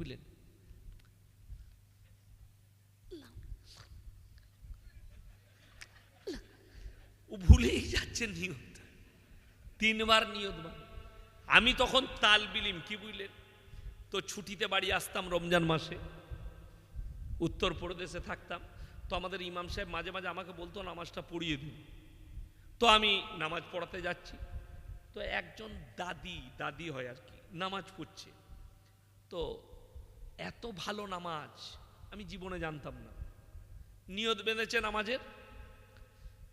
বুঝলেন ও ভুলেই যাচ্ছে নিয়তটা। তিনবার নিয়ত আমি তখন তাল বিলিম, কি বুঝলেন? তো ছুটিতে বাড়ি আসতাম রমজান মাসে। উত্তরপ্রদেশে থাকতাম। তো আমাদের ইমাম সাহেব মাঝে মাঝে আমাকে বলতো, নামাজটা পড়িয়ে দিন। তো আমি নামাজ পড়াতে যাচ্ছি। তো একজন দাদি দাদি হয় আর কি, নামাজ পড়ছে। তো এত ভালো নামাজ আমি জীবনে জানতাম না। নিয়ত বেঁধেছে নামাজের।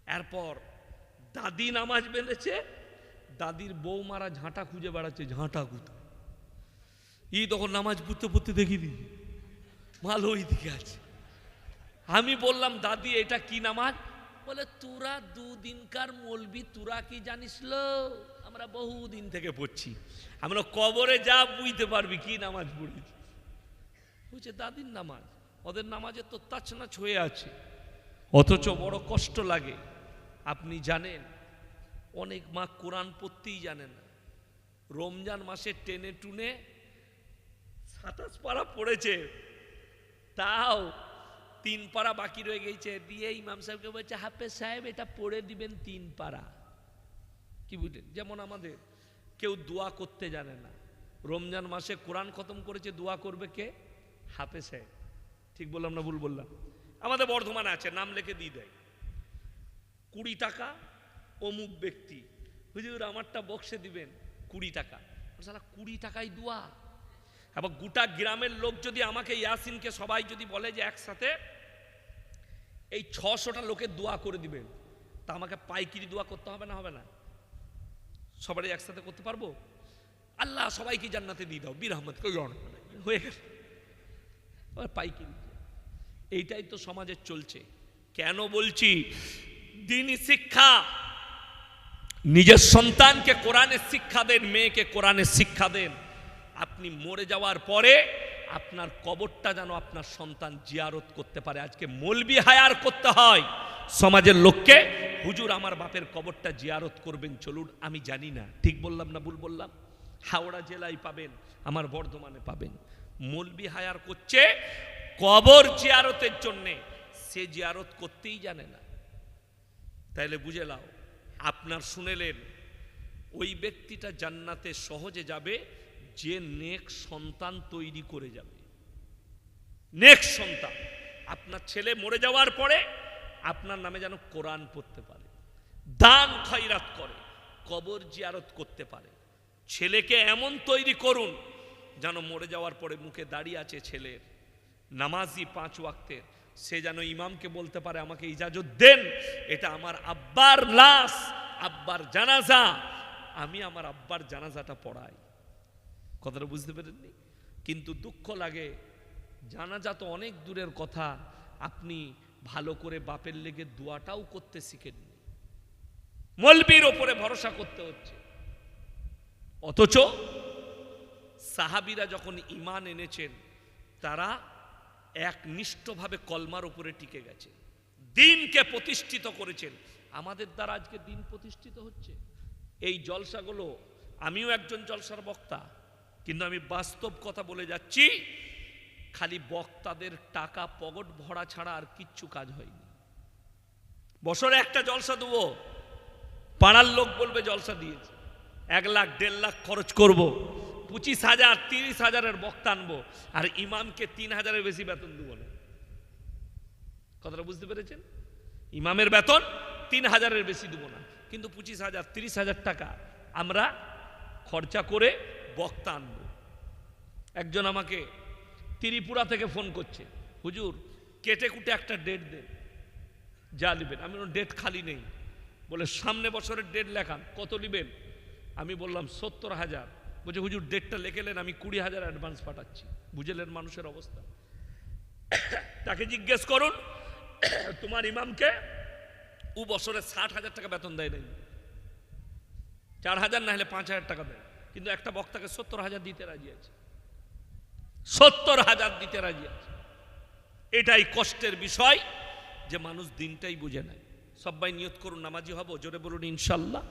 এরপর দাদি নামাজ বেঁধেছে, দাদির বৌমারা ঝাঁটা খুঁজে বেড়াচ্ছে, ঝাঁটা কোথায়? ই তখন নামাজ পড়তে পড়তে দেখি দি ভালো ওই দিকে আছে। আমি বললাম, দাদি, এটা কি নামাজ? বলে, তোরা দুদিনকার মলবি, তোরা কি জানিস আমরা বহুদিন থেকে পড়ছি। আমরা কবরে যা বুঝতে পারবি, কি নামাজ পড়েছি? বলছে, দাদির নামাজ, ওদের নামাজে তো তাছনাছ হয়ে আছে। অথচ বড় কষ্ট লাগে। আপনি জানেন, অনেক মা কোরআন পড়তেই জানে না। রমজান মাসে টেনে টুনে সাতাশ পাড়া পড়েছে। তাও তিন পাড়া বাকি রয়ে গেছে। দিয়ে ইমাম সাহেবকে বলছে, হাফেজ সাহেব, এটা পড়ে দিবেন তিন পাড়া কি বুঝলেন? যেমন আমাদের, কেউ দোয়া করতে জানে না। রমজান মাসে কোরআন খতম করেছে, দোয়া করবে কে? হাফেজ সাহেব ঠিক বললাম না ভুল বললাম? আমাদের বর্ধমানে আছে, নাম লিখে দিয়ে দেয়। কুড়ি টাকা, অমুক ব্যক্তি। হুজুর, আমারটা বক্সে দিবেন, কুড়ি টাকা। সালা কুড়ি টাকাই দোয়া। এবার গোটা গ্রামের লোক যদি আমাকে ইয়াসিনকে সবাই যদি বলে যে একসাথে, এই ছশোটা লোকের দোয়া করে দিবেন, তা আমাকে পাইকিরি দোয়া করতে হবে না হবে না? সবাই একসাথে করতে পারব? আল্লাহ, সবাইকে জান্নাতে দিয়ে দাও। বীর আহমদ, হয়ে গেল। এবার পাইকিরি এইটাই তো সমাজের চলছে। কেন বলছি? দিনই শিক্ষা নিজের সন্তানকে কোরআনের শিক্ষা দেন, মেয়েকে কোরআনের শিক্ষা দেন। আপনি মরে যাওয়ার পরে আপনার কবরটা যেন আপনার সন্তান জিয়ারত করতে পারে। আজকে মলবি হায়ার করতে হয়। সমাজের লোককে, হুজুর, আমার বাপের কবরটা জিয়ারত করবেন, চলুন, আমি জানি না। ঠিক বললাম না ভুল বললাম? হাওড়া জেলায় পাবেন, আমার বর্ধমানে পাবেন। মলবি হায়ার করছে, কবর জিয়ারতের জন্যে। সে জিয়ারত করতেই জানে না। তাইলে বুঝে লাও আপনার শুনেলেন, ওই ব্যক্তিটা জান্নাতে সহজে যাবে, যে নেক সন্তান তৈরি করে যাবে। নেক সন্তান। আপনার ছেলে মরে যাওয়ার পরে আপনার নামে যেন কোরআন পড়তে পারে, দান খয়রাত করে, কবর জিয়ারত করতে পারে। ছেলেকে এমন তৈরি করুন যেন মরে যাওয়ার পরে মুখে দাঁড়িয়ে আছে ছেলের। নামাজি পাঁচ ওয়াক্তের সে যেন ইমামকে বলতে পারে, আমাকে ইজাজত দেন, এটা আমার আব্বার লাশ, আব্বার জানাজা। আমি আমার আব্বার জানাজাটা পড়াই। কথাটা বুঝতে পেরেননি? কিন্তু দুঃখ লাগে, জানাজা তো অনেক দূরের কথা, আপনি ভালো করে বাপের লেগে দোয়াটাও করতে শিখেননি। মলবির ওপরে ভরসা করতে হচ্ছে। অথচ সাহাবিরা যখন ইমান এনেছেন, তারা একনিষ্ঠভাবে কলমার উপরে টিকে গেছে। দিনকে প্রতিষ্ঠিত করেছেন। আমাদের দ্বারা আজকে দিন প্রতিষ্ঠিত হচ্ছে। এই জলসাগুলো, আমিও একজন জলসার বক্তা, কিন্তু আমি বাস্তব কথা বলে যাচ্ছি, খালি বক্তাদের টাকা পকেট ভরা ছাড়া আর কিচ্ছু কাজ হয়নি। বছরে একটা জলসা দেবো, পাড়ার লোক বলবে জলসা দিয়েছে। এক লাখ, দেড় লাখ খরচ করব। পঁচিশ হাজার, তিরিশ হাজারের বক্তা আনব আর ইমামকে তিন হাজারের বেশি বেতন দেবো না। কথাটা বুঝতে পেরেছেন? ইমামের বেতন তিন হাজারের বেশি দেবো না। কিন্তু পঁচিশ হাজার, তিরিশ হাজার টাকা আমরা খরচা করে বক্তা আনব। একজন আমাকে ত্রিপুরা থেকে ফোন করছে, হুজুর, কেটে কুটে একটা ডেট দেন। যা নেবেন। আমি ডেট খালি নেই। বলে, সামনে বছরের ডেট লেখান। কত নেবেন? আমি বললাম, সত্তর হাজার। বলছে, হুজুর ডেটটা লেখেলেন আমি কুড়ি হাজার অ্যাডভান্স পাঠাচ্ছি। বুঝেলেন মানুষের অবস্থা। তাকে জিজ্ঞেস করুন, তোমার ইমামকে ও বছরে ষাট হাজার টাকা বেতন দেয় নাই? চার হাজার না হলে পাঁচ হাজার টাকা দেয়। কিন্তু একটা বক্তাকে সত্তর হাজার দিতে রাজি আছে। সত্তর হাজার দিতে রাজি আছে। এটাই কষ্টের বিষয় যে মানুষ দিনটাই বুঝে নেয়। সবাই নিয়ত করুন, নামাজি হব, জোরে বলুন ইনশাল্লাহ।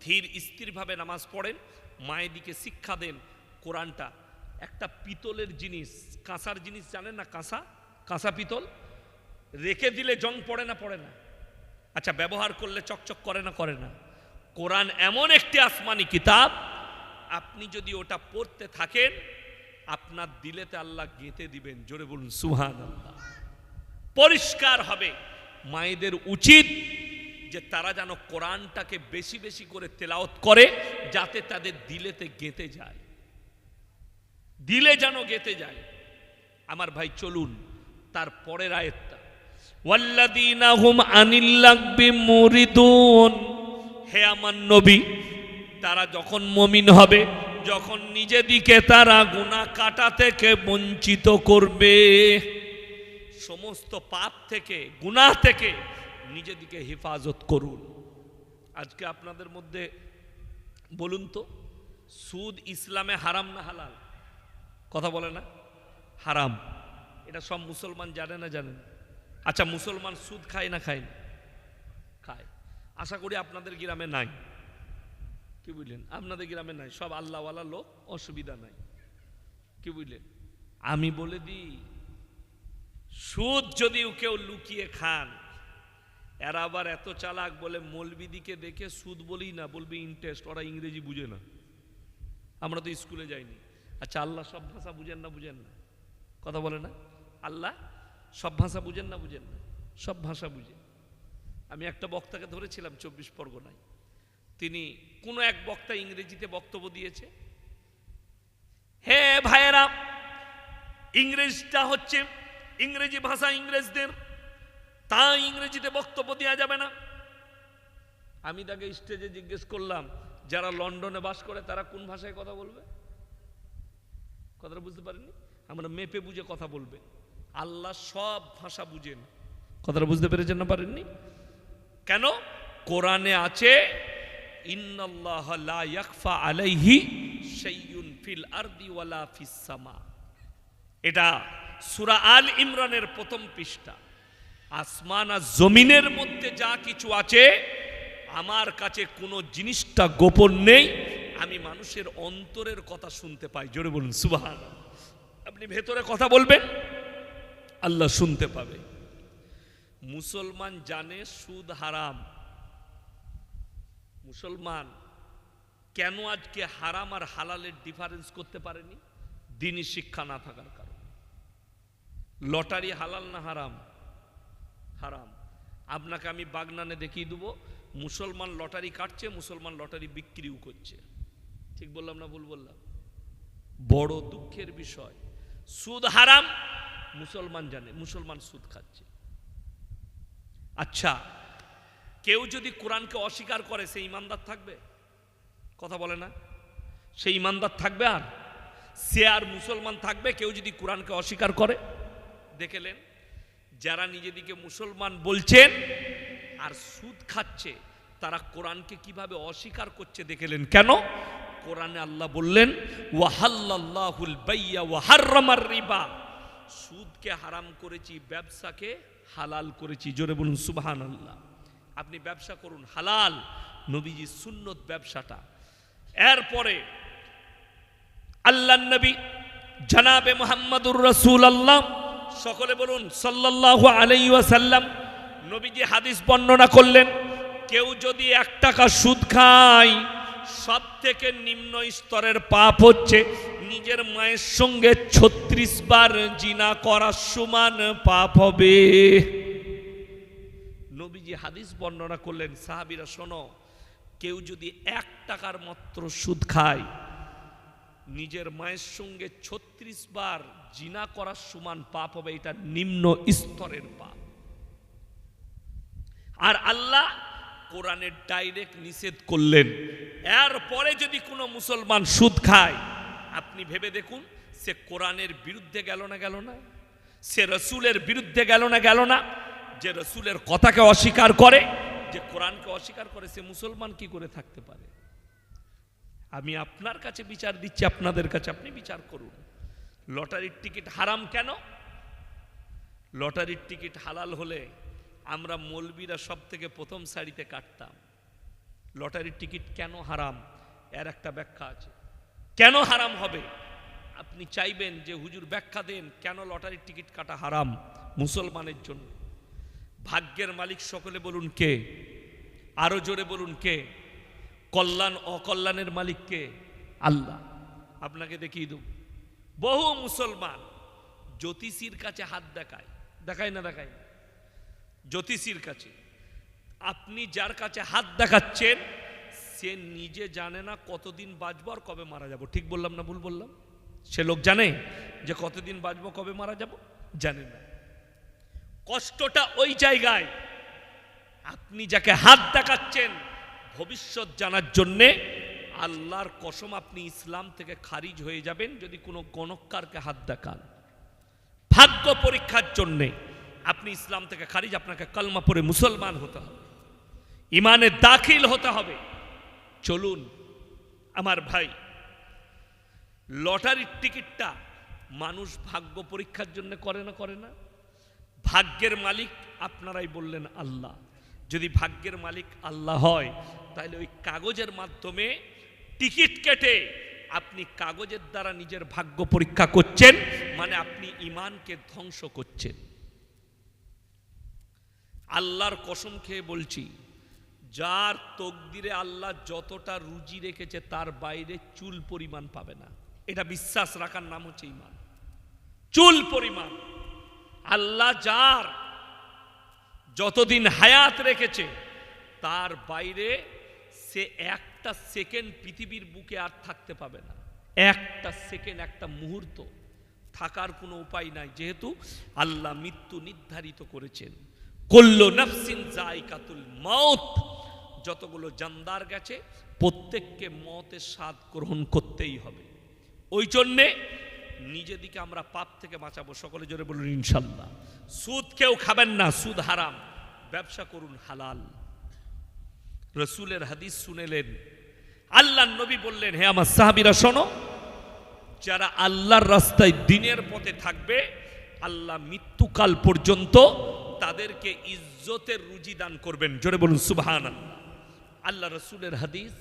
ধীর, স্থিরভাবে নামাজ পড়েন। মায়ের দিকে শিক্ষা দেন কোরআনটা। একটা পিতলের জিনিস, কাঁসার জিনিস জানেন না কাঁসা? কাঁসা পিতল? রেখে দিলে জং পড়ে না পড়ে না। আচ্ছা ব্যবহার করলে চকচক করে না করে না। কোরআন এমন একটি আসমানি কিতাব, আপনি যদি ওটা পড়তে থাকেন, আপনার দিলেতে আল্লাহ গেঁথে দিবেন। জোরে বলুন সুহান আল্লাহ পরিষ্কার হবে। মায়েদের উচিত যে তারা যেন কোরআনটাকে বেশি বেশি করে তেলাওত করে যাতে তাদের দিলেতে গেঁথে যায়। দিলে যেন গেঁথে যায়। আমার ভাই, চলুন তার পরের মুরিদুন। হে আমার নবী, তারা যখন মমিন হবে, যখন নিজেদিকে তারা গুনাহ কাটা থেকে বঞ্চিত করবে, সমস্ত পাপ থেকে, গুনাহ থেকে নিজেদিকে হেফাজত করুন। আজকে আপনাদের মধ্যে বলুন তো, সুদ ইসলামে হারাম না হালাল? কথা বলে না? হারাম। এটা সব মুসলমান জানে না জানে না। আচ্ছা মুসলমান সুদ খায় না খায় খায়। আশা করি আপনাদের গ্রামে নাই। কি বুঝলেন? আপনাদের গ্রামে নাই। সব আল্লাহওয়ালা লোক, অসুবিধা নাই। কি বুঝলেন? আমি বলে দিই, সুদ যদি কেউ লুকিয়ে খান এরা আবার এত চালাক বলে মলবিদিকে দেখে সুদ বলি না, বলবি ইন্টারেস্ট ওরা ইংরেজি বুঝে না। আমরা তো স্কুলে যাইনি। আচ্ছা আল্লাহ সব ভাষা বুঝেন না বুঝেন না? কথা বলে না? আল্লাহ সব ভাষা বুঝেন না বুঝেন না? সব ভাষা বুঝেন আমি একটা বক্তাকে ধরেছিলাম চব্বিশ পরগনায়। তিনি কোনো এক বক্তা ইংরেজিতে বক্তব্য দিয়েছে? হে ভাইয়েরা, ইংরেজটা হচ্ছে ইংরেজি ভাষা ইংরেজদের তা ইংরেজিতে বক্তব্য দেওয়া যাবে না। আমি তাকে স্টেজে জিজ্ঞেস করলাম, যারা লন্ডনে বাস করে, তারা কোন ভাষায় কথা বলবে? কথাটা বুঝতে পারেননি? আমরা মেপে বুঝে কথা বলবে। আল্লাহ সব ভাষা বুঝেন। কথাটা বুঝতে পেরেছেন না পারেননি? কেন? কোরআনে আছে আলাইহি এটা সূরা আল ইমরানের প্রথম পৃষ্ঠা। আসমান আর জমিনের মধ্যে যা কিছু আছে, আমার কাছে কোনো জিনিসটা গোপন নেই। আমি মানুষের অন্তরের কথা শুনতে পাই। জোরে বলুন, সুবাহান। আপনি ভেতরে কথা বলবেন, আল্লাহ শুনতে পাবে। মুসলমান জানে সুদ হারাম। মুসলমান কেন আজকে হারাম আর হালালের ডিফারেন্স করতে পারেনি? দিনই শিক্ষা না থাকার কারণে। লটারি হালাল না হারাম? হারাম। আপনাকে আমি বাগনানে দেখিয়ে দেবো, মুসলমান লটারি কাটছে, মুসলমান লটারি বিক্রিও করছে। ঠিক বললাম না ভুল বললাম? বড় দুঃখের বিষয়, সুদ হারাম, মুসলমান জানে, মুসলমান সুদ খাচ্ছে। আচ্ছা কেউ যদি কোরআনকে অস্বীকার করে, সে ইমানদার থাকবে? কথা বলে না। সে ইমানদার থাকবে আর? সে আর মুসলমান থাকবে, কেউ যদি কোরআনকে অস্বীকার করে? দেখেলেন যারা নিজেদিকে মুসলমান বলছেন আর সুদ খাচ্ছে, তারা কোরআনকে কীভাবে অস্বীকার করছে দেখেলেন কেন? কোরআনে আল্লাহ বললেন ওয়াহাল্লাহুল বাইয়া ওয়াহাররামার রিবা। সুদকে হারাম করেছি, ব্যবসাকে হালাল করেছি। জোরে বলুন সুবহান আল্লাহ আপনি ব্যবসা করুন, হালাল। নবীজি সুন্নত ব্যবসাটা। এরপরে আল্লাহ নবী, জানাবে মোহাম্মদুর রসুল আল্লাহ সকলে বলুন, সাল্লাল্লাহু আলাইহি ওয়াসাল্লাম নবীজি হাদিস বর্ণনা করলেন, কেউ যদি এক টাকা সুদ খায় সব থেকে নিম্ন স্তরের পাপ হচ্ছে নিজের মায়ের সঙ্গে ছত্রিশ বার জিনা করার সমান পাপ হবে। নবীজি হাদিস বর্ণনা করলেন, সাহাবিরা শোনো, কেউ যদি এক টাকার মাত্র সুদ খায়, নিজের মায়ের সঙ্গে ছত্রিশ বার জিনা করার সমান পাপ হবে, এটা নিম্ন স্তরের পাপ। আর আল্লাহ কোরআনের ডাইরেক্ট নিষেধ করলেন, এরপরে যদি কোনো মুসলমান সুদ খায়, আপনি ভেবে দেখুন, সে কোরআনের বিরুদ্ধে গেল না গেল না, সে রসুলের বিরুদ্ধে গেল না গেল না, যে রসুলের কথাকে অস্বীকার করে, যে কোরআনকে অস্বীকার করে, সে মুসলমান কি করে থাকতে পারে? আমি আপনার কাছে বিচার দিচ্ছি, আপনাদের কাছে আপনি বিচার করুন। লটারির টিকিট হারাম কেন? লটারির টিকিট হালাল হলে আমরা মলবিরা সব থেকে প্রথম সারিতে কাটতাম। লটারির টিকিট কেন হারাম? এর একটা ব্যাখ্যা আছে। কেন হারাম হবে? আপনি চাইবেন যে হুজুর ব্যাখ্যা দেন কেন লটারির টিকিট কাটা হারাম মুসলমানের জন্য। ভাগ্যের মালিক সকলে বলুন কে? আরও জোরে বলুন কে? কল্যাণ, অকল্যাণের মালিক কে? আল্লাহ। আপনাকে দেখিয়ে দেব। বহু মুসলমান জ্যোতিষীর কাছে হাত দেখায়। দেখায় না দেখায়? না? জ্যোতিষীর কাছে। আপনি যার কাছে হাত দেখাচ্ছেন, সে নিজে জানে না কতদিন বাঁচবো আর কবে মারা যাব। ঠিক বললাম না ভুল বললাম? সে লোক জানে যে কতদিন বাঁচবো, কবে মারা যাব? জানে না। কষ্টটা ওই জায়গায়। আপনি যাকে হাত দেখাচ্ছেন, ভবিষ্যৎ জানার জন্যে আল্লাহর কসম আপনি ইসলাম থেকে খারিজ হয়ে যাবেন যদি কোনো গণকারকে হাত দেখান। ভাগ্য পরীক্ষার জন্যে আপনি ইসলাম থেকে খারিজ, আপনাকে কলমা পড়ে মুসলমান হতে হবে। ইমানে দাখিল হতে হবে। চলুন, আমার ভাই, লটারির টিকিটটা মানুষ ভাগ্য পরীক্ষার জন্য করে না করে না? ভাগ্যের মালিক আপনারাই বললেন আল্লাহ। যদি ভাগ্যের মালিক আল্লাহ হয়, তাহলে ওই কাগজের মাধ্যমে টিকিট কেটে আপনি কাগজের দ্বারা নিজের ভাগ্য পরীক্ষা করছেন মানে আপনি ইমানকে ধ্বংস করছেন। আল্লাহর কসম খেয়ে বলছি, যার তকদিরে আল্লাহ যতটা রুজি রেখেছে, তার বাইরে চুল পরিমাণ পাবে না। এটা বিশ্বাস রাখার নাম হচ্ছে ইমান চুল পরিমাণ। আল্লাহ যার যতদিন হায়াত রেখেছে, তার বাইরে সে একটা সেকেন্ড পৃথিবীর বুকে আর থাকতে পাবে না। একটা সেকেন্ড একটা মুহূর্ত থাকার কোনো উপায় নাই। যেহেতু আল্লাহ মৃত্যু নির্ধারিত করেছেন। কল্ল নফসিন জায়কাতুল মত যতগুলো জানদার গেছে প্রত্যেককে মতের স্বাদ গ্রহণ করতেই হবে। ওই জন্যে নিজেদিকে আমরা পাপ থেকে বাঁচাবো। সকলে জোরে বলুন ইনশাল্লাহ। সুদ কেউ খাবেন না সুদ হারাম। ব্যবসা করুন হালাল। রসুলের হাদিস শুনেলেন। আল্লাহ নবী বললেন, হে আমার সাহাবিরা, শোনো, যারা আল্লাহর রাস্তায় দিনের পথে থাকবে, আল্লাহ মৃত্যুকাল পর্যন্ত তাদেরকে ইজ্জতের রুজি দান করবেন। জোরে বলুন সুবহান আল্লাহ রসুলের হাদিস,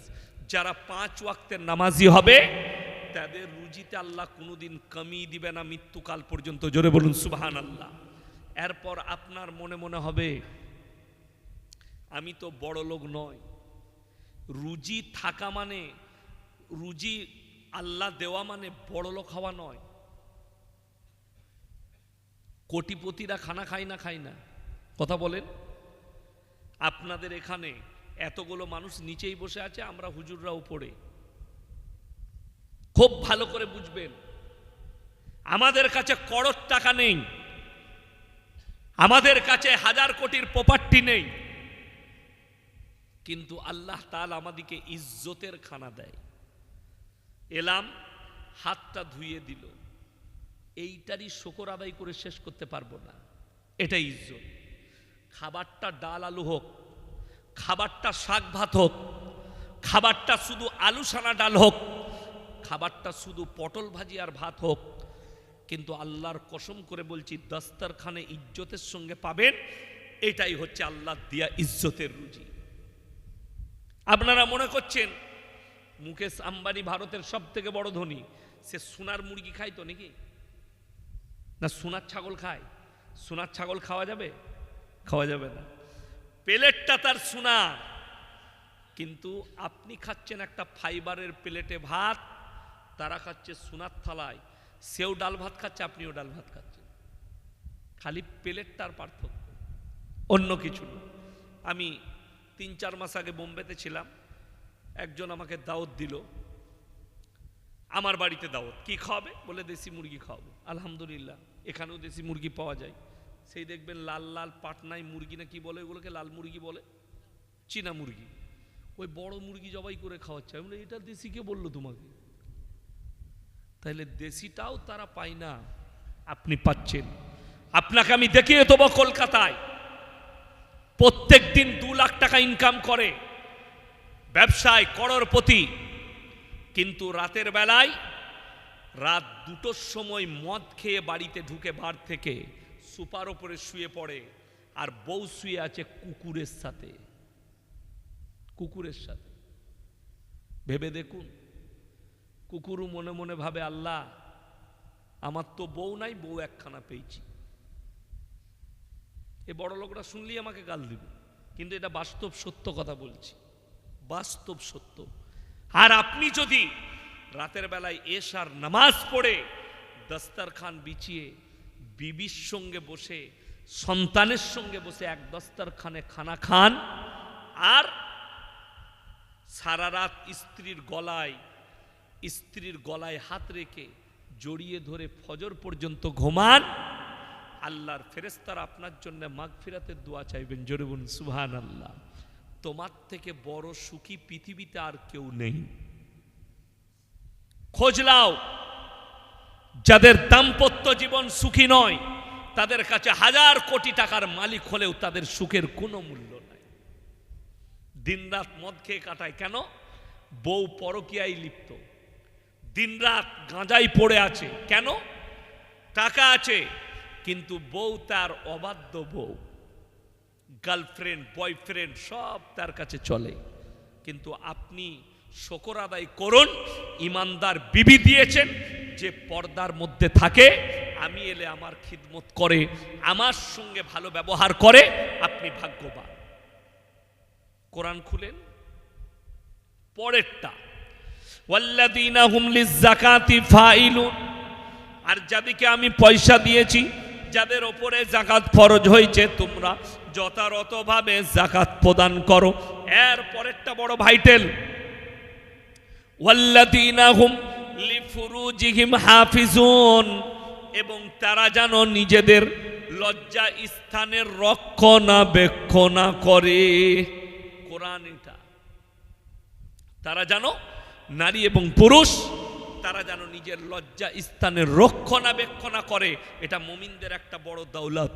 যারা পাঁচ ওয়াক্তের নামাজি হবে, তাদের রুজিতে আল্লাহ কোনোদিন কমি দিবে না মৃত্যুকাল পর্যন্ত। জোরে বলুন সুবহান আল্লাহ এরপর আপনার মনে মনে হবে আমি তো বড় লোক নয় রুজি থাকা মানে রুজি আল্লাহ দেওয়া মানে বড় লোক হওয়া নয়। কোটিপতিরা খানা খায় না খায় না। কথা বলেন। আপনাদের এখানে এতগুলো মানুষ নিচেই বসে আছে, আমরা হুজুররা উপরে। খুব ভালো করে বুঝবেন। আমাদের কাছে করোড় টাকা নেই। আমাদের কাছে হাজার কোটির প্রপার্টি নেই। কিন্তু আল্লাহ তাল আমাদিকে ইজ্জতের খানা দেয়। এলাম, হাতটা ধুয়ে দিল। এইটারই শকর আদায় করে শেষ করতে পারব না। এটা ইজ্জত। খাবারটা ডাল আলু হোক, খাবারটা শাক ভাত হোক, খাবারটা শুধু আলু সানা ডাল হোক, খাবারটা শুধু পটল ভাজি আর ভাত হোক, কিন্তু আল্লাহর কসম করে বলছি, দস্তারখানে ইজ্জতের সঙ্গে পাবেন, এটাই হচ্ছে আল্লাহ দিয়া ইজ্জতের রুজি। আপনারা মনে করছেন মুকেশ আম্বানি ভারতের সব থেকে বড় ধনী? সে সোনার মুরগি খায় তো নাকি? না সোনার ছাগল খায়? সোনার ছাগল খাওয়া যাবে? খাওয়া যাবে না। প্লেটটা তার সোনার। কিন্তু আপনি খাচ্ছেন একটা ফাইবারের প্লেটে ভাত, তারা খাচ্ছে সোনার থালায়। সেও ডাল ভাত খাচ্ছে, আপনিও ডাল ভাত খাচ্ছেন। খালি প্লেটটার পার্থক্য। অন্য কিছু আমি তিন, চার মাস আগে বোম্বেতে ছিলাম। একজন আমাকে দাওয়াত দিল, আমার বাড়িতে দাওয়াত, কি খাওয়াবে? বলে, দেশি মুরগি খাওয়াবো। আলহামদুলিল্লাহ, এখানেও দেশি মুরগি পাওয়া যায়। সেই দেখবেন লাল লাল পাটনায় মুরগি না কি বলে ওগুলোকে? লাল মুরগি বলে, চীনা মুরগি। ওই বড় মুরগি জবাই করে খাওয়াচ্ছে। আমি এটা দেশি কে বলল তোমাকে? তাহলে দেশিটাও তারা পায় না, আপনি পাচ্ছেন। আপনাকে আমি দেখিয়ে দেবো কলকাতায়। প্রত্যেক দিন দু লাখ টাকা ইনকাম করে। ব্যবসায় করোড়পতি। কিন্তু রাতের বেলায় রাত দুটোর সময় মদ খেয়ে বাড়িতে ঢুকে বার থেকে সুপার ওপরে শুয়ে পড়ে আর বউ শুয়ে আছে কুকুরের সাথে। কুকুরের সাথে। ভেবে দেখুন, কুকুরও মনে মনে ভাবে, আল্লাহ, আমার তো বউ নাই, বউ একখানা পেয়েছি। এ বড় লোকরা শুনলেই আমাকে গাল দিবে। কিন্তু এটা বাস্তব সত্য কথা বলছি। বাস্তব সত্য। আর আপনি যদি রাতের বেলায় এশার নামাজ পড়ে, দস্তারখান বিছিয়ে, বিবির সঙ্গে বসে, সন্তানের সঙ্গে বসে এক দস্তারখানে খানা খান, আর সারা রাত স্ত্রীর গলায় স্ত্রীর গলায় হাত রেখে জড়িয়ে ধরে ফজর পর্যন্ত ঘুমান আল্লাহর ফেরেস্তারা আপনার জন্য মাগফিরাতের দোয়া চাইবেন। জোরে সুহান আল্লাহ তোমার থেকে বড় সুখী পৃথিবীতে আর কেউ নেই। খোঁজ লাও যাদের দাম্পত্য জীবন সুখী নয়, তাদের কাছে হাজার কোটি টাকার মালিক হলেও তাদের সুখের কোনো মূল্য নাই। দিনরাত মদ খেয়ে কাটায় কেন? বউ পরকিয়ায় লিপ্ত। দিনরাত গাঁজাই পড়ে আছে কেন? টাকা আছে। কিন্তু বউ তার অবাধ্য বউ। গার্লফ্রেন্ড, বয়ফ্রেন্ড সব তার কাছে চলে। কিন্তু আপনি শকর আদায় করুন, ইমানদার বিবি দিয়েছেন যে পর্দার মধ্যে থাকে, আমি এলে আমার খিদমত করে, আমার সঙ্গে ভালো ব্যবহার করে, আপনি ভাগ্যবান। কোরআন খুলেন? পরেরটা লিয-যাকাতি ফাইলুন। আর যাদেরকে আমি পয়সা দিয়েছি যাদের ওপরে জাকাত ফরজ হয়েছে, তোমরা যথাযথভাবে জাকাত প্রদান করো। এর পরেরটা বড় ভাইটেল এবং তারা যেন নিজেদের লজ্জা স্থানের রক্ষণাবেক্ষণা করে। কোরআন এটা। তারা যেন নারী এবং পুরুষ তারা যেন নিজের লজ্জা স্থানের রক্ষণাবেক্ষণা করে, এটা মুমিনদের একটা বড় দৌলত।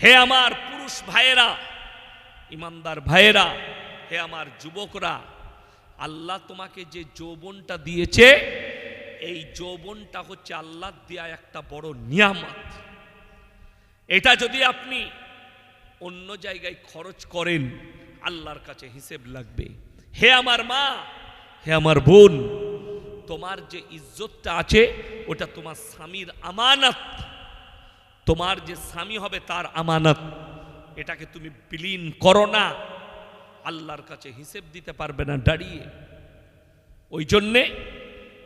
হে আমার পুরুষ ভাইয়েরা, ইমানদার ভাইয়েরা, হে আমার যুবকরা, আল্লাহ তোমাকে যে যৌবনটা দিয়েছে, এই যৌবনটা হচ্ছে আল্লাহ দেয়া একটা বড় নিয়ামত। এটা যদি আপনি অন্য জায়গায় খরচ করেন, আল্লাহর কাছে হিসেব লাগবে। হে আমার মা, হে আমার বোন তোমার যে ইজ্জতটা আছে, ওটা তোমার স্বামীর আমানত। তোমার যে স্বামী হবে, তার আমানত। এটাকে তুমি বিলীন করো না। আল্লাহর কাছে হিসেব দিতে পারবে না দাঁড়িয়ে। ওই জন্যে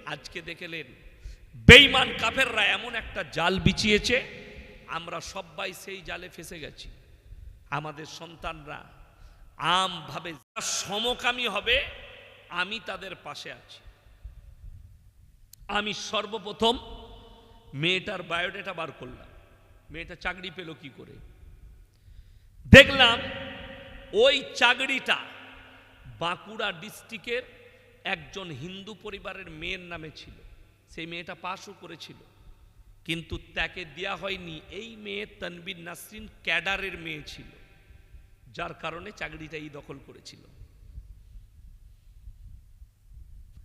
আজকে দেখলেন বেইমান কাফেররা এমন একটা জাল বিছিয়েছে, আমরা সবাই সেই জালে ফেসে গেছি। আমাদের সন্তানরা আমভাবে সমকামী হবে, আমি তাদের পাশে আছি। আমি সর্বপ্রথম মেয়েটার বায়োডাটা বার করলাম। মেয়েটা চাকরি পেল কি করে? দেখলাম ওই চাকরিটা বাঁকুড়া ডিস্ট্রিক্টের একজন হিন্দু পরিবারের মেয়ের নামে ছিল। সেই মেয়েটা পাশও করেছিল। কিন্তু তাকে দেয়া হয়নি। এই মেয়ে তনবির নাসরিন ক্যাডারের মেয়ে ছিল, যার কারণে চাকরিটা এই দখল করেছিল।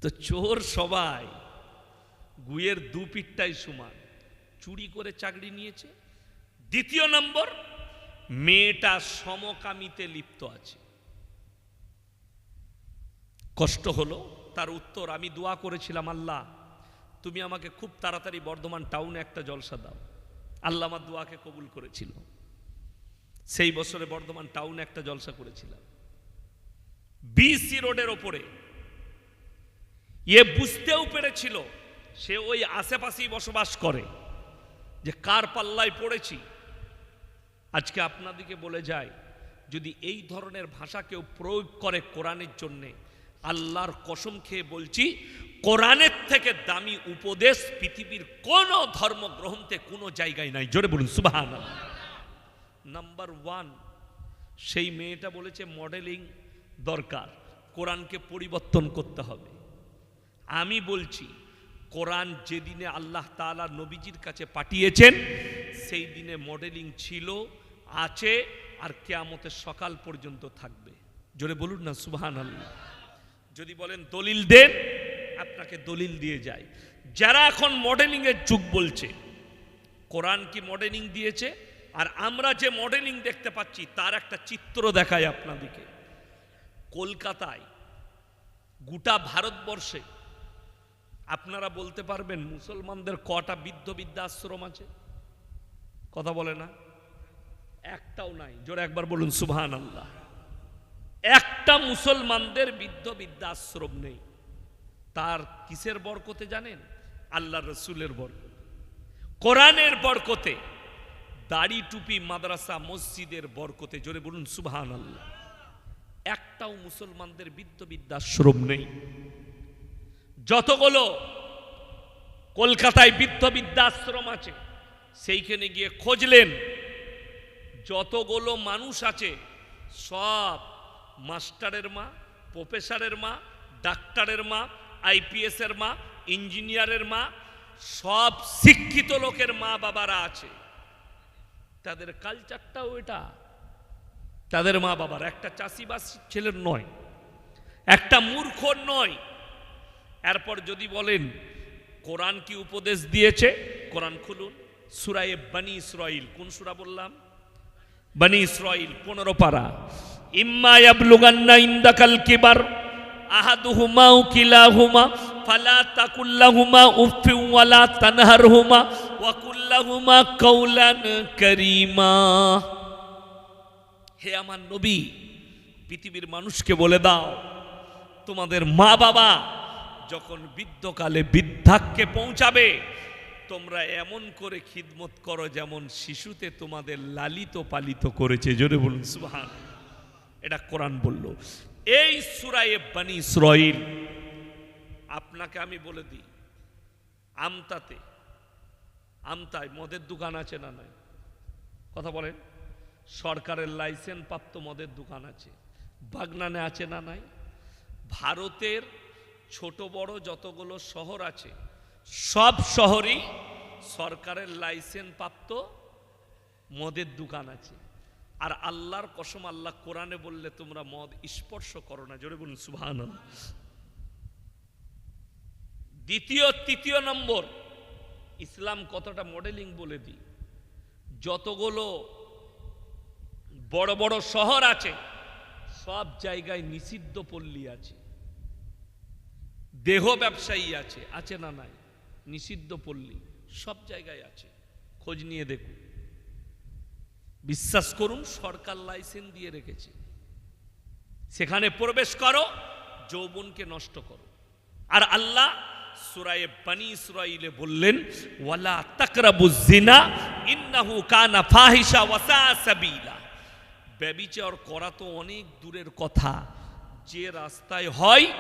তো চোর সবাই গুয়ের দু পিঠটাই সমান। চুরি করে চাকরি নিয়েছে। দ্বিতীয় নম্বর, মেয়েটা সমকামিতে লিপ্ত আছে। কষ্ট হলো, তার উত্তর, আমি দোয়া করেছিলাম, আল্লাহ, তুমি আমাকে খুব তাড়াতাড়ি বর্ধমান টাউনে একটা জলসা দাও। আল্লাহ আমার দোয়াকে কবুল করেছিল। সেই বছরে বর্ধমান টাউনে একটা জলসা করেছিলাম। বিসি রোডের ওপরে। এ বুঝতেও পেরেছিল সে ওই আশেপাশেই বসবাস করে। যে কার পাল্লায় পড়েছি। আজকে আপনাদিকে বলে যায় যদি এই ধরনের ভাষা কেউ প্রয়োগ করে কোরআনের জন্যে, আল্লাহর কসম খেয়ে বলছি, কোরআনের থেকে দামি উপদেশ পৃথিবীর কোনো ধর্মগ্রন্থে কোনো জায়গায় নাই। জোরে বলুন সুবাহান নাম্বার ওয়ান সেই মেয়েটা বলেছে মডেলিং দরকার। কোরআনকে পরিবর্তন করতে হবে। আমি বলছি কোরআন যেদিনে আল্লাহ তাআলা নবীজির কাছে পাঠিয়েছেন, সেই দিনে মডেলিং ছিল, আছে, আর কেয়ামতের সকাল পর্যন্ত থাকবে। জোরে বলুন না সুবহান আল্লাহ যদি বলেন দলিল দেন, আপনাকে দলিল দিয়ে যায়। যারা এখন মডেলিং এর যুগ বলছে, কোরআন কি মডেলিং দিয়েছে? আর আমরা যে মডেলিং দেখতে পাচ্ছি, তার একটা চিত্র দেখায় আপনাদেরকে। কলকাতায় গোটা ভারতবর্ষে আপনারা বলতে পারবেন মুসলমানদের কটা বৃদ্ধ বৃদ্ধাশ্রম আছে? কথা বলে না? একটাও নাই। জোরে একবার বলুন সুবহান আল্লাহ একটা মুসলমানদের বৃদ্ধ বৃদ্ধাশ্রম নেই। তার কিসের বরকতে জানেন? আল্লাহ রসুলের বরকতে। কোরআনের বরকতে, দাড়ি টুপি মাদ্রাসা মসজিদের বরকতে। জোরে বলুন সুবহান আল্লাহ একটাও মুসলমানদের বৃদ্ধ বৃদ্ধাশ্রম নেই। যতগুলো কলকাতায় বৃদ্ধ বৃদ্ধাশ্রম আছে, সেইখানে গিয়ে খুঁজলেন, যতগুলো মানুষ আছে, সব মাস্টারের মা, প্রফেসরের মা, ডাক্তারের মা, আইপিএসের মা, ইঞ্জিনিয়ারের মা, সব শিক্ষিত লোকের মা বাবারা আছে। তাদের কালচারটাও এটা। তাদের মা বাবার, একটা চাষিবাস ছেলের নয়, একটা মূর্খ নয় এরপর যদি বলেন, কোরআন কি উপদেশ দিয়েছে? কোরআন খুলুন। সুরায়ে বানি ইসরাইল কোন সুরা বললাম? বানি ইসরাইল পনেরো পারা। ইম্মা ইয়াবলুগান্না ইন্দাকাল কিবার, আহাদুহুমা ও কিলাহুমা, ফালা তাকুল্লাহুমা উফফি ওয়ালা তানহারহুমা, ওয়া কুল্লাহুমা কাওলান কারীমা। হে আমার নবী, পৃথিবীর মানুষকে বলে দাও, তোমাদের মা বাবা যখন বৃদ্ধকালে বৃদ্ধাক্যে পৌঁছাবে, তোমরা এমন করে খিদমত করো যেমন শিশুতে তোমাদের লালিত পালিত করেছে। জোরে বলুন, সুবহান। এটা কোরআন বলল। এই সুরায়ে বানি ইসরাইল, আপনাকে আমি বলে দিই, আমতাতে, আমতায় মদের দোকান আছে না নাই? কথা বলেন, সরকারের লাইসেন্স প্রাপ্ত মদের দোকান আছে। বাগনানে আছে না নাই? ভারতের ছোট বড় যতগুলো শহর আছে, সব শহরেই সরকারের লাইসেন্স প্রাপ্ত মদের দোকান আছে। আর আল্লাহর কসম আল্লাহ কোরআনে বললে তোমরা মদ স্পর্শ করো না। জোরে বলুন সুবহান দ্বিতীয়, তৃতীয় নম্বর, ইসলাম কতটা মডেলিং বলে দিই। যতগুলো বড় বড় শহর আছে, সব জায়গায় নিষিদ্ধ পল্লী আছে। দেহ ব্যবসায়ী আছে আছে না নাই? নিষিদ্ধ পল্লী, সব জায়গায় আছে। খোঁজ নিয়ে দেখুন। বিশ্বাস করুন, সরকার লাইসেন্স দিয়ে রেখেছে। সেখানে প্রবেশ করো, যৌবনকে নষ্ট করো। আর আল্লাহ সুরায়ে বানি ইসরাইলে বললেন, ওয়ালা তাকরাবু জিনা ইন্নাহু কানা ফাহিশা ওয়াসা সাবিলা। ব্যবিচার করা তো অনেক দূরের কথা। যে রাস্তায় হয়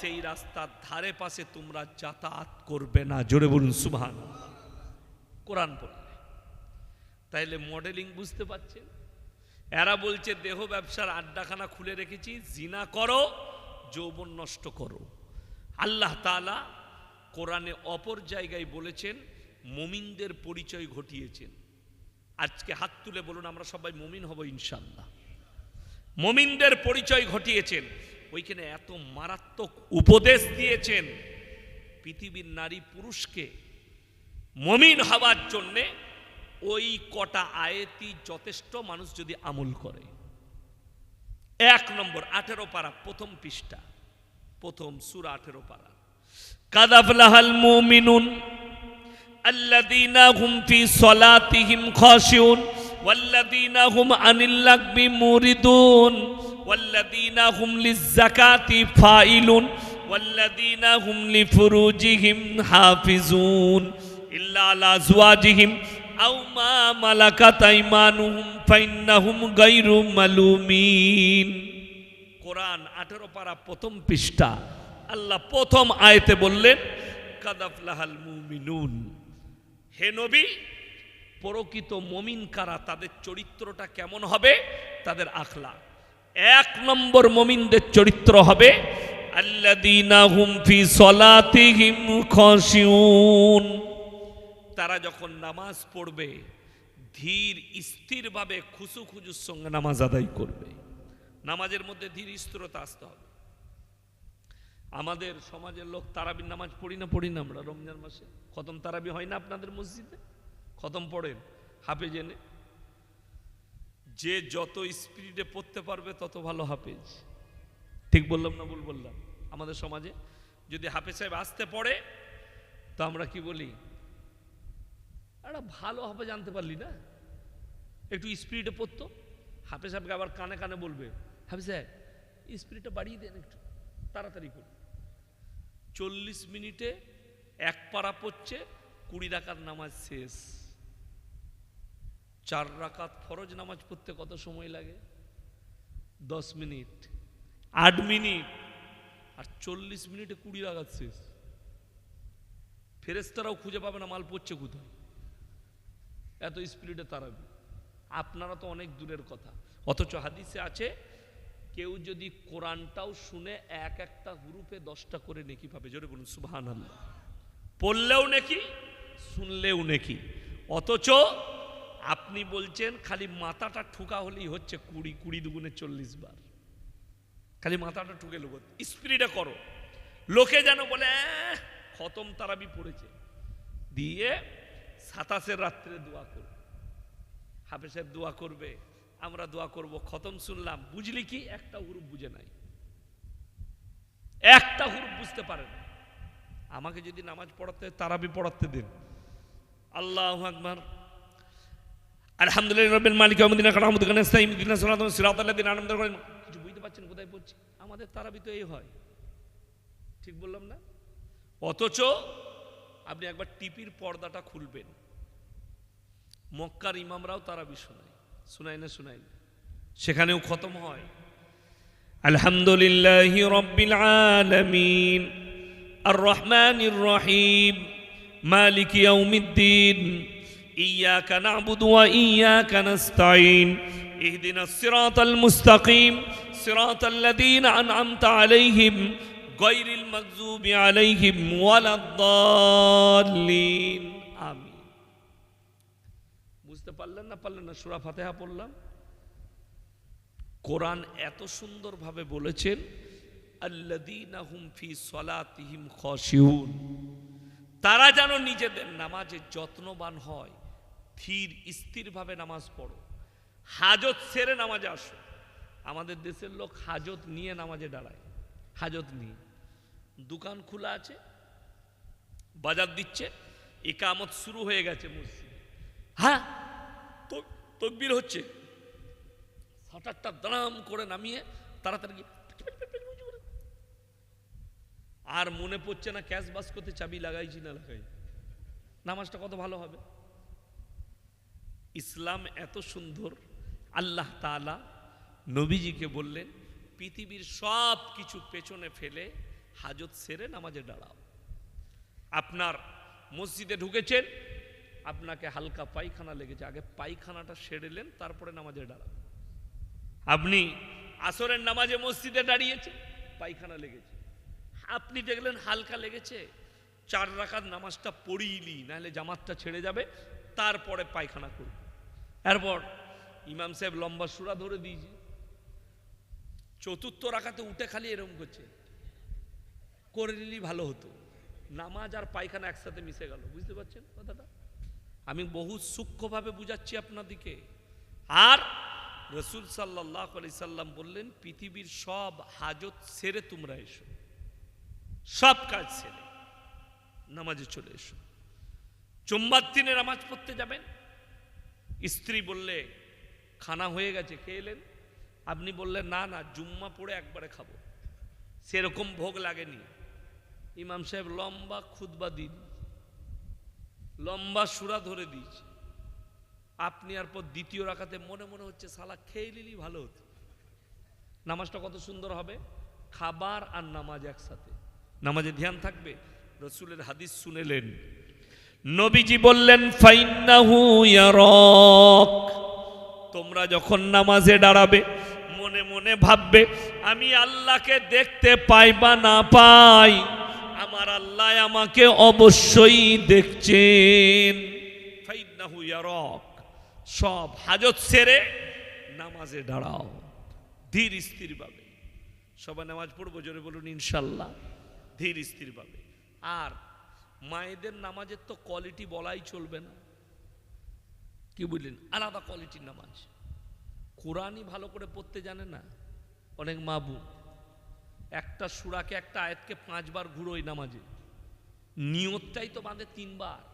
সেই রাস্তার ধারে পাশে তোমরা যাতায়াত করবে না। জোরে বলুন সুভান কোরআন বললে তাইলে মডেলিং বুঝতে পারছেন? এরা বলছে, দেহ ব্যবসার আড্ডাখানা খুলে রেখেছি, জিনা করো, যৌবন নষ্ট করো। আল্লাহ তাআলা কোরআনে অপর জায়গায় বলেছেন, মুমিনদের পরিচয় ঘটিয়েছেন। আজকে হাত তুলে বলুন, আমরা সবাই মুমিন হব ইনশাল্লাহ মুমিনদের পরিচয় ঘটিয়েছেন। ওইখানে এত মারাত্মক উপদেশ দিয়েছেন পৃথিবীর নারী পুরুষকে মমিন হওয়ার জন্যে ওই কটা আয়েতি যথেষ্ট মানুষ যদি আমল করে এক নম্বর আঠেরো পারা প্রথম পৃষ্ঠা প্রথম সুরা আঠেরো পারা কাদাফলাহাল মুমিনুন الذين هم في صلاتهم خاشعون والذين هم عن اللغو موردون والذين هم للزكاة فاعلون والذين هم لفروجهم حافظون إلا على أزواجهم أو ما ملكت أيمانهم فإنهم غير ملومين কোরআন আঠেরো পারা প্রথম পৃষ্ঠা আল্লাহ প্রথম আয়তে বললেন কাদাফলাহাল মুমিনুন হে নবী প্রকৃত মমিন কারা তাদের চরিত্রটা কেমন হবে তাদের আখলা এক নম্বর মমিনদের চরিত্র হবে তারা যখন নামাজ পড়বে, ধীর স্থিরভাবে খুশু খুজুর সঙ্গে নামাজ আদায় করবে। নামাজের মধ্যে ধীর স্থিরতা আসতে হবে। আমাদের সমাজের লোক তারাবির নামাজ পড়ি না পড়ি না আমরা, রমজান মাসে খতম তারাবি হয় না আপনাদের মসজিদে? খতম পড়েন, হাফেজ এনে। যে যত স্পিডে পড়তে পারবে, তত ভালো হাফেজ। ঠিক বললাম না ভুল বললাম? আমাদের সমাজে যদি হাফেজ সাহেব আসতে পড়ে, তো আমরা কি বলি? একটা ভালো হবে জানতে পারলি না? একটু স্পিডে পড়তো। হাফে সাহেবকে আবার কানে কানে বলবে হাফে সাহেব, স্পিডটা বাড়িয়ে দেন একটু, তাড়াতাড়ি করুন। চল্লিশ মিনিটে এক পাড়া পড়ছে, কুড়ি রাকাত নামাজ শেষ। চার রাকাত ফরজ নামাজ পড়তে কত সময় লাগে? দশ মিনিট, আট মিনিট, আর চল্লিশ মিনিটে কুড়ি রাকাত শেষ। ফেরেস্তারাও খুঁজে পাবে না মাল পড়ছে কোথায়। এত স্পিডে তারাবি। আপনারা তো অনেক দূরের কথা। অথচ হাদিসে আছে, কেউ যদি কোরআনটাও শুনে এক একটা হুরুপে দশটা করে নেকি পাবে। জোরে বলুন আল্লাহ পড়লেও নেকি, শুনলেও নেকি। অথচ আপনি বলছেন, খালি মাথাটা ঠুকা হলেই হচ্ছে কুড়ি কুড়ি দুগুণে চল্লিশ বার। খালি মাথাটা ঠুকে লোক স্পিরিটে করো। লোকে যেন বলে খতম তারাবি পড়েছে। দিয়ে সাতাশের রাত্রে দোয়া করবে হাফেজের দোয়া করবে, আমরা দোয়া করব, খতম শুনলাম। বুঝলি কি? একটা হুরুপ বুঝে নাই। একটা হুরুপ বুঝতে পারে না। আমাকে যদি নামাজ পড়াতে, তারাবি পড়াতে দিন। আল্লাহ আকবার। আলহামদুলিল্লাহ রবিল মালিক আহমদিন কালামুদ্দিন কানাস্তাইম দিন সালাত আনন্দ করেন কিছু বুঝতে পারছেন কোথায় পড়ছি? আমাদের তারাবি তো এই হয়। ঠিক বললাম না? অথচ আপনি একবার টিপির পর্দাটা খুলবেন। মক্কার ইমামরাও তারাবি শোনায়। শোনায় না শোনায় না। সেখানেও খতম হয়। আলহামদুলিল্লাহ রব্বিল আলামিন। আর রহমানির রহিম। মালিক ইয়াউমিদ্দিন। إياك نعبد وإياك نستعين اهدنا الصراط المستقيم صراط الذين أنعمت عليهم غير المغضوب عليهم ولا الضالين آمين বুঝতে পারলেন না পারলেন না সুরা ফাতেহা পড়লাম কোরআন এত সুন্দরভাবে বলেছেন আল্লাযীনা হুম ফি সলাতিহিম খাশিউন তারা যেন নিজেদের নামাজে যত্নবান হয় ধীর, স্থিরভাবে নামাজ পড়ো। হাজত সেরে নামাজে আসো। আমাদের দেশের লোক হাজত নিয়ে নামাজে দাঁড়ায়। হাজত নিয়ে। দোকান খোলা আছে, বাজার দিচ্ছে, একামত শুরু হয়ে গেছে মসজিদে। হ্যাঁ তকবির হচ্ছে। শাটারটা দাম করে নামিয়ে তাড়াতাড়ি আর মনে পড়ছে না ক্যাশ বাস্কতে চাবি লাগাইছি না লাগাই নামাজটা কত ভালো হবে? ইসলাম এত সুন্দর, আল্লাহ তাআলা নবীজিকে বললেন, পৃথিবীর সব কিছু পেছনে ফেলে হাজত সেরে নামাজে দাঁড়াও। আপনার মসজিদে ঢুকেছেন, আপনাকে হালকা পায়খানা লেগেছে, আগে পায়খানাটা সেরেলেন তারপরে নামাজে দাঁড়ান। আপনি আসরের নামাজে মসজিদে দাঁড়িয়েছে পায়খানা লেগেছে। আপনি দেখলেন হালকা লেগেছে, চার রাখার নামাজটা পড়িইলি নাহলে জামাতটা ছেড়ে যাবে, তারপরে পায়খানা করব। এরপর ইমাম সাহেব লম্বা সুরা ধরে দিয়েছে। চতুর্থ রাখাতে উঠে খালি এরকম করছে। করে নিলি ভালো হতো। নামাজ আর পায়খানা একসাথে মিশে গেল। বুঝতে পারছেন কথাটা? আমি বহু সূক্ষ্মভাবে বুঝাচ্ছি আপনাদিকে আর রসুল সাল্লাহ আলি সাল্লাম বললেন, পৃথিবীর সব হাজত সেরে তোমরা এসো। সব কাজ সেরে। নামাজে চলে এসো। চুম্বার দিনে নামাজ পড়তে যাবেন। স্ত্রী বললে, খানা হয়ে গেছে, খেয়ে এলেন? আপনি বললেন, না না, জুম্মা পড়ে একবারে খাব। সেরকম ভোগ লাগেনি। ইমাম সাহেব লম্বা খুদবা দিন, লম্বা সুরা ধরে দিয়েছে। আপনি আর পর দ্বিতীয় রাখাতে মনে মনে হচ্ছে, সালা খেয়ে নিলেই ভালো হতো। নামাজটা কত সুন্দর হবে? খাবার আর নামাজ একসাথে। নামাজে ধ্যান থাকবে? রসুলের হাদিস শুনেলেন। নবীজি বললেন, ফাইন্নাহু ইয়ারাক। তোমরা যখন নামাজে দাঁড়াবে, মনে মনে ভাববে, আমি আল্লাহকে দেখতে পাই বা না পাই, আমার আল্লাহ আমাকে অবশ্যই দেখছেন। ফাইন্নাহু ইয়ারাক। সব হাজত সেরে নামাজে দাঁড়াও, ধীর স্থির পাবে সবাই নামাজ পড়ব, জোরে বলুন, ইনশাল্লাহ, ধীর স্থির পাবে আর মায়েদের নামাজের তো কোয়ালিটি বলাই চলবে না। কি বুঝলেন? আলাদা কোয়ালিটির নামাজ। কোরআনই ভালো করে পড়তে জানে না। অনেক মাবু, একটা সুরাকে একটা আয়াতকে পাঁচবার ঘুরোই নামাজে। নিয়তটাই তো বাঁধে তিনবার।